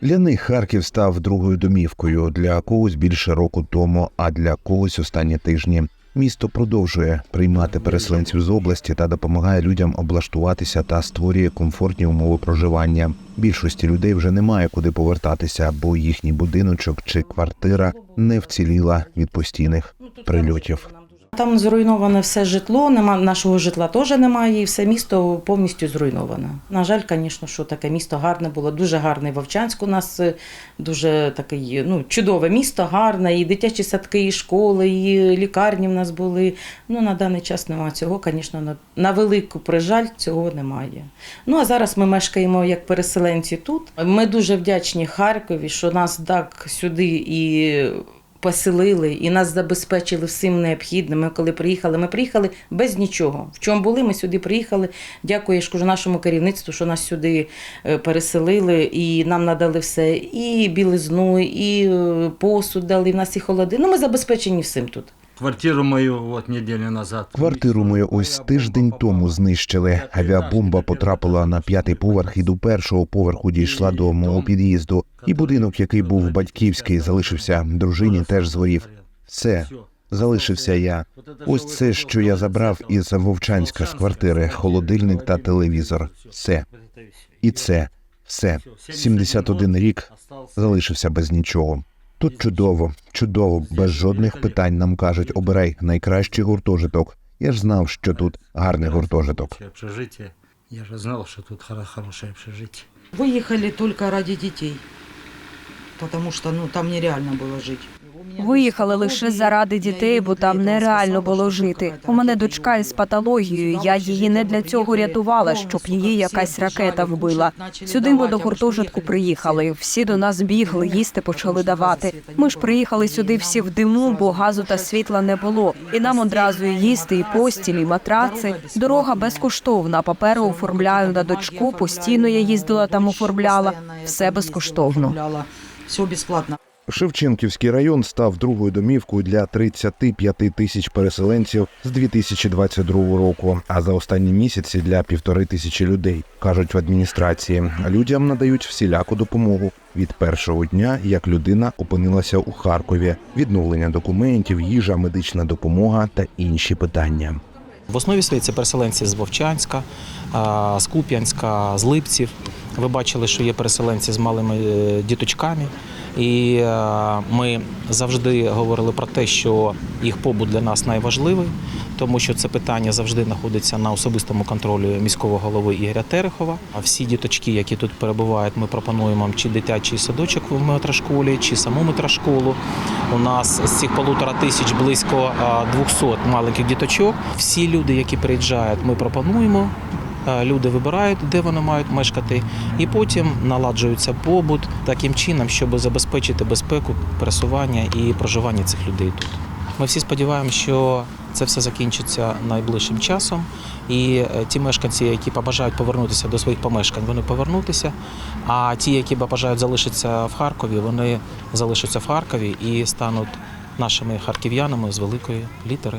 Для них Харків став другою домівкою для когось більше року тому, а для когось останні тижні. Місто продовжує приймати переселенців з області та допомагає людям облаштуватися та створює комфортні умови проживання. Більшості людей вже немає куди повертатися, бо їхній будиночок чи квартира не вціліла від постійних прильотів. Там зруйноване все житло, нема нашого житла теж немає, і все місто повністю зруйноване. На жаль, звісно, що таке місто гарне було, дуже гарний Вовчанськ у нас, е, дуже такий, ну, чудове місто, гарне, і дитячі садки, і школи, і лікарні в нас були. Ну, на даний час немає цього, звісно, на, на велику прижаль цього немає. Ну, а зараз ми мешкаємо як переселенці тут. Ми дуже вдячні Харкові, що нас так сюди і поселили і нас забезпечили всім необхідним. Ми коли приїхали, ми приїхали без нічого. В чому були, ми сюди приїхали. Дякую ж нашому керівництву, що нас сюди е, переселили і нам надали все. І білизну, і е, посуд дали, в нас і холоди. Ну, ми забезпечені всім тут. Квартиру мою вот неделю назад. Квартиру мою ось тиждень тому знищили. Авіабомба потрапила на п'ятий поверх і до першого поверху дійшла до мого під'їзду. І будинок, який був батьківський, залишився. Дружині теж згорів. Все залишився я. Ось це, що я забрав із Вовчанська з квартири: холодильник та телевізор. Все. І це все. 71 рік залишився без нічого. Тут чудово, чудово, без жодних питань нам кажуть, обирай найкращий гуртожиток. Я ж знав, що тут гарний гуртожиток. Я ж знав, що тут хороше общежитие. Виїхали тільки ради дітей, тому що ну, там нереально було жити. Виїхали лише заради дітей, бо там нереально було жити. У мене дочка із патологією. Я її не для цього рятувала, щоб її якась ракета вбила. Сюди ми до гуртожитку приїхали. Всі до нас бігли, їсти почали давати. Ми ж приїхали сюди всі в диму, бо газу та світла не було. І нам одразу і їсти, і постілі, і матраци. Дорога безкоштовна. Папери оформляю на дочку. Постійно я їздила там, оформляла. Все безкоштовно. Все безплатно. Шевченківський район став другою домівкою для 35 тисяч переселенців з 2022 року. А за останні місяці для півтори тисячі людей кажуть в адміністрації. Людям надають всіляку допомогу від першого дня, як людина опинилася у Харкові, відновлення документів, їжа, медична допомога та інші питання. В основі своїй переселенці з Вовчанська, з Куп'янська, з Липців. Ви бачили, що є переселенці з малими е, діточками. І е, ми завжди говорили про те, що їх побут для нас найважливий, тому що це питання завжди знаходиться на особистому контролі міського голови Ігоря Терехова. А всі діточки, які тут перебувають, ми пропонуємо чи дитячий садочок в метрошколі, чи саму метрошколу. У нас з цих полутора тисяч близько 200 маленьких діточок. Всі люди, які приїжджають, ми пропонуємо. Е, Люди вибирають, де вони мають мешкати, і потім наладжується побут таким чином, щоб забезпечити безпеку пересування і проживання цих людей тут. Ми всі сподіваємося, що це все закінчиться найближчим часом, і е, ті мешканці, які побажають повернутися до своїх помешкань, вони повернутися. А ті, які бажають залишитися в Харкові, вони залишаться в Харкові і стануть нашими харків'янами з великої літери.